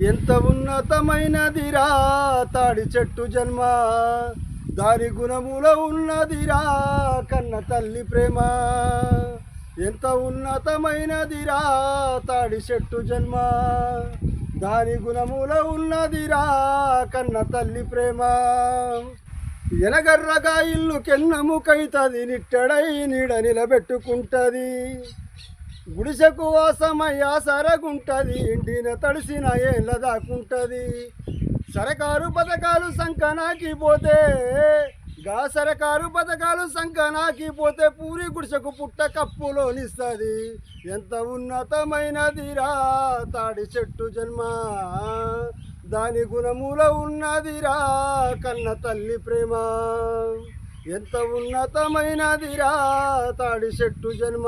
ఎంత ఉన్నతమైనదిరా తాడి చెట్టు జన్మ? దాని గుణముల ఉన్నదిరా కన్న తల్లి ప్రేమ. ఎంత ఉన్నతమైనదిరా తాడి చెట్టు జన్మ? దాని గుణముల ఉన్నదిరా కన్న తల్లి ప్రేమ. ఎనగర్రగా ఇల్లు కెన్నము కైతది నిట్టడై నీడ నిలబెట్టుకుంటది. గుడిసెకు వాసమయ్యా సరగుంటది ఇంటిన తడిసిన ఏళ్ళ దాకుంటది. సరకారు పథకాలు సంకనాకి పోతే గా సరకారు పథకాలు సంకనాకి పోతే పూరి గుడిసెకు పుట్ట కప్పులోనిస్తుంది. ఎంత ఉన్నతమైనదిరా తాడి చెట్టు జన్మ దాని గుణముల ఉన్నదిరా కన్న తల్లి ప్రేమ. ఎంత ఉన్నతమైనదిరా తాడి చెట్టు జన్మ.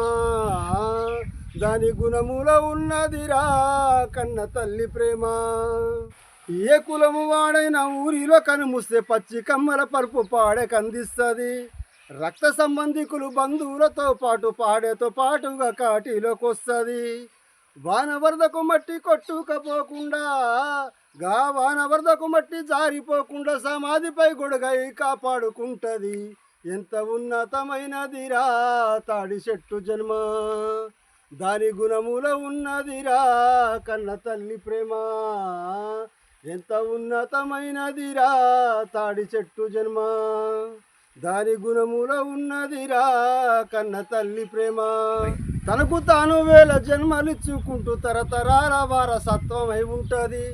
దాని గుణముల ఉన్నదిరా కన్న తల్లి ప్రేమ. ఏ కులము వాడైన ఊరిలో కనుమూస్తే పచ్చి కమ్మల పరుపు పాడే కందిస్తుంది. రక్త సంబంధికులు బంధువులతో పాటు పాడేతో పాటుగా కాటిలోకి వస్తుంది వానవరదకు మట్టి కొట్టుకపోకుండా గా వానవరదకు మట్టి జారిపోకుండా సమాధిపై గొడుగై కాపాడుకుంటది. ఎంత ఉన్నతమైనదిరా తాడి చెట్టు జన్మ దాని గుణముల ఉన్నదిరా కన్న తల్లి ప్రేమ. ఎంత ఉన్నతమైనదిరా తాడి చెట్టు జన్మ దాని గుణముల ఉన్నదిరా కన్న తల్లి ప్రేమ. తనకు తాను వేల జన్మలిచ్చుకుంటూ తరతరాల వారసత్వమై ఉంటుంది.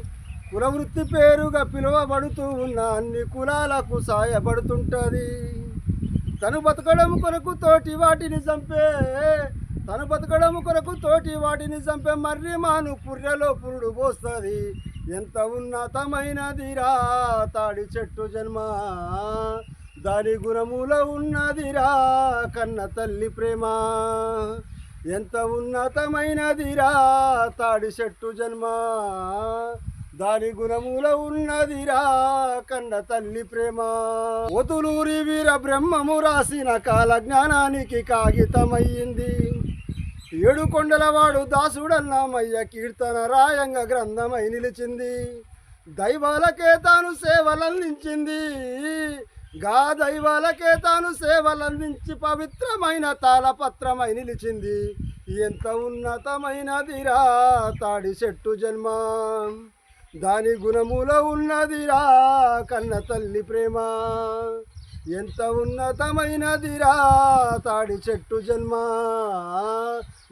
కులవృత్తి పేరుగా పిలువబడుతూ ఉన్న అన్ని కులాలకు సాయపడుతుంటుంది. తను బతకడం కొరకు తోటి వాటిని చంపే తను బతకడం కొరకు తోటి వాటిని చంపే మర్రి మాను పుర్రెలో పురుడు పోస్తుంది. ఎంత ఉన్నతమైనదిరా తాడి చెట్టు జన్మ దాని గుణములో ఉన్నదిరా కన్న తల్లి ప్రేమ. ఎంత ఉన్నతమైనదిరా తాడి చెట్టు జన్మ. దాని గుణముల ఉన్నదిరా కన్న తల్లి ప్రేమ. ఒతులూరి వీర బ్రహ్మము రాసిన కాల జ్ఞానానికి కాగితమయ్యింది. ఏడు కొండలవాడు దాసుడన్నామయ్య కీర్తన రాయంగా గ్రంథమై నిలిచింది. దైవాలకే తాను సేవలందించింది గా దైవాలకే తాను సేవలందించి పవిత్రమైన తాళపత్రమై నిలిచింది. ఎంత ఉన్నతమైనదిరా తాడి చెట్టు జన్మ. దాని గుణముల ఉన్నదిరా కన్న తల్లి ప్రేమ. ఎంత ఉన్నతమైనదిరా తాడి చెట్టు జన్మ.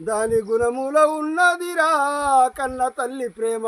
దాని గుణముల ఉన్నదిరా కన్న తల్లి ప్రేమ.